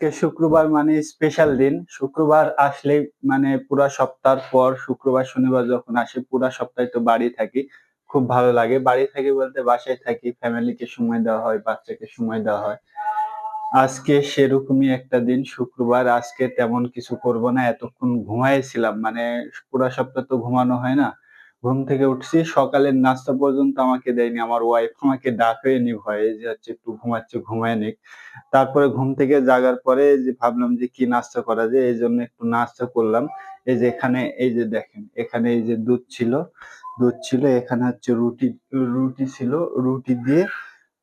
আজকে শুক্রবার মানে স্পেশাল দিন। শুক্রবার আসলে মানে পুরা সপ্তাহ পর শুক্রবার, শনিবার যখন আসে, পুরা সপ্তাহে তো বাড়ি থাকি। খুব ভালো লাগে। বাড়ি থাকি বলতে বাসায় থাকি ফ্যামিলিকে সময় দেওয়া হয়, বাচ্চাকে সময় দেওয়া হয়। আজকে সেরকমই একটা দিন। শুক্রবার আজকে তেমন কিছু করব না। এতক্ষণ ঘুমাইছিলাম। মানে পুরা সপ্তাহ তো ঘুমানো হয় না। ঘুম থেকে উঠছি, সকালের নাস্তা পর্যন্ত আমাকে দেয়নি, আমার ওয়াইফ আমাকে ডাকে নি ভয়ে যে হচ্ছে একটু ঘুমাচ্ছে, ঘুমায় নিক। তারপরে ঘুম থেকে জাগার পরে যে ভাবলাম যে কি নাস্তা করা যায়, এই জন্য একটু নাস্তা করলাম। এই যে এখানে, এই যে দেখেন, এখানে এই যে দুধ ছিল দুধ ছিল, এখানে হচ্ছে রুটি রুটি ছিল, রুটি দিয়ে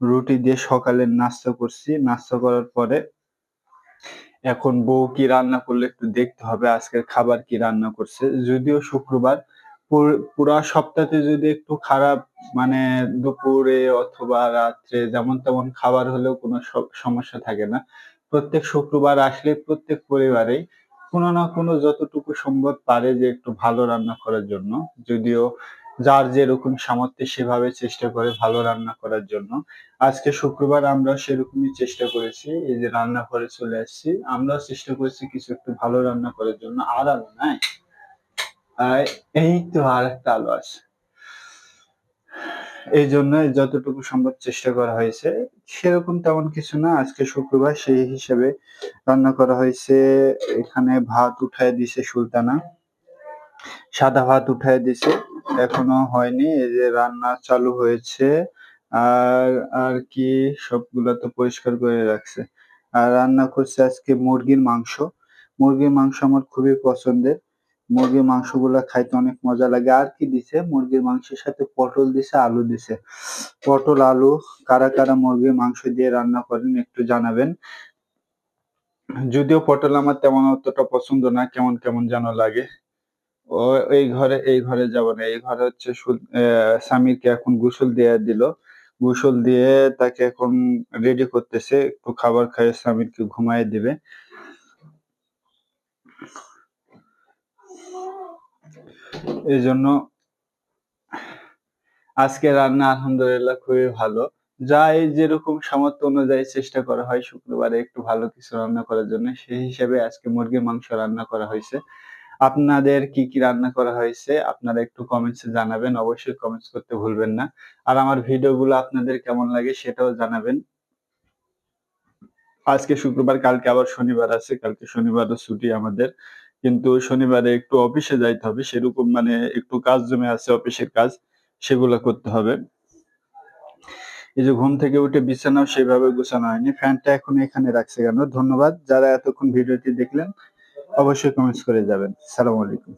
রুটি দিয়ে সকালের নাস্তা করছি। নাস্তা করার পরে এখন বউ কি রান্না করলে একটু দেখতে হবে, আজকের খাবার কি রান্না করছে। যদিও শুক্রবার পুরা সপ্তাহে যদি একটু খারাপ মানে দুপুরে অথবা রাত্রে যেমন তেমন খাবার হলেও কোনো সমস্যা থাকে না। প্রত্যেক শুক্রবার আসলে প্রত্যেক পরিবারেই কোনো না কোনো যতটুকু সম্ভব পারে যে একটু ভালো রান্না করার জন্য। যদিও যার যেরকম সামর্থ্য সেভাবে চেষ্টা করে ভালো রান্না করার জন্য। আজকে শুক্রবার আমরা সেরকমই চেষ্টা করেছি, এই যে রান্না করে চলে আসছি। আমরাও চেষ্টা করেছি কিছু একটু ভালো রান্না করার জন্য। আর আলো নাই? এই তো আর একটা আলো আছে এই জন্য যতটুকু সম্ভব চেষ্টা করা হয়েছে। সেরকম তেমন কিছু না। আজকে শুক্রবার সেই হিসেবে রান্না করা হয়েছে। এখানে ভাত উঠায় দিছে সুলতানা। সাদা ভাত উঠায় দিছে। এখনও হয়নি। এই যে রান্না চালু হয়েছে। আর আর কি সবগুলো তো পরিষ্কার করে রাখছে। আর রান্না করছে আজকে মুরগির মাংস। মুরগির মাংস আমার খুবই পছন্দের। মুরগির মাংসগুলা খাইতে অনেক মজা লাগে। আর কি দিছে? মুরগির মাংসের সাথে পটল দিছে, আলু দিছে। পটল, আলু, কারা কারা মুরগির মাংস দিয়ে রান্না করেন একটু জানাবেন। যদিও পটল আমার তেমন অতটা পছন্দ না, কেমন কেমন যেন লাগে। ও, এই ঘরে এই ঘরে যাব না। এই ঘরে হচ্ছে স্বামীকে এখন গোসল দিয়ে দিল। গোসল দিয়ে তাকে এখন রেডি করতেছে। একটু খাবার খাইয়ে স্বামীকে ঘুমাই দিবে। এই জন্য আজকে রান্না আলহামদুলিল্লাহ খুবই ভালো। যাই যেরকম সামর্থ্য অনুযায়ী চেষ্টা করা হয়, শুক্রবারে একটু ভালো কিছু রান্না করার জন্য, সেই হিসেবে আজকে মুরগির মাংস রান্না করা হয়েছে। আপনাদের কি কি রান্না করা হয়েছে, আপনারা একটু কমেন্টসে জানাবেন। অবশ্যই কমেন্টস করতে ভুলবেন না। আর আমার ভিডিওগুলো আপনাদের কেমন লাগে সেটাও জানাবেন। আজকে শুক্রবার, কালকে আবার শনিবার আছে, কালকে শনিবারও ছুটি আমাদের। কিন্তু শনিবারে একটু অফিসে যাইতে হবে, সেরকম মানে একটু কাজ জমে আছে অফিসের কাজ, সেগুলো করতে হবে। এই যে ঘুম থেকে উঠে বিছানাও সেভাবে গোছানো হয়নি, ফ্যানটা এখন এখানে রাখছে কেন? ধন্যবাদ, যারা এতক্ষণ ভিডিওটি দেখলেন, অবশ্যই কমেন্টস করে যাবেন। সালাম আলাইকুম।